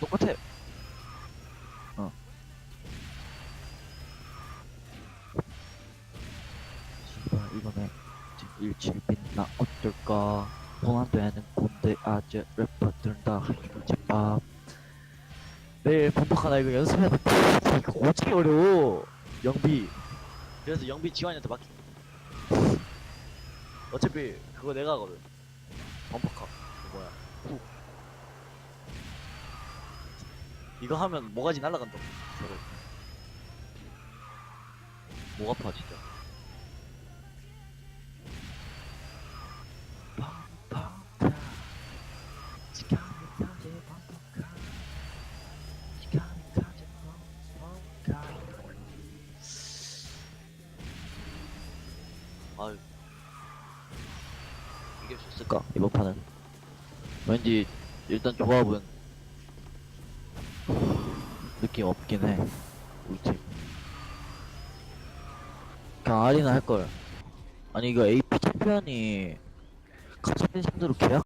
똑같아. 어. 씨발 이번에 제일 질빈나 어떨까? 봉안되는 군대 아재 래퍼들은 다 제밥 내일 본박 하나 이거 연습해야 돼 이거 어떻게 어려워 영비 그래서 영비 지환이한테 맡기 어차피 그거 내가 하거든 반복하. 그거 뭐야 후 이거 하면 모가지 날라간다 저거 목 아파 진짜. 아유. 이길 수 있을까 이번 판은 왠지 일단 조합은 느낌 없긴 해. 우리 팀 그냥 아리나 할걸. 아니 이거 AP 챔피언이 가차빈 상대로 계약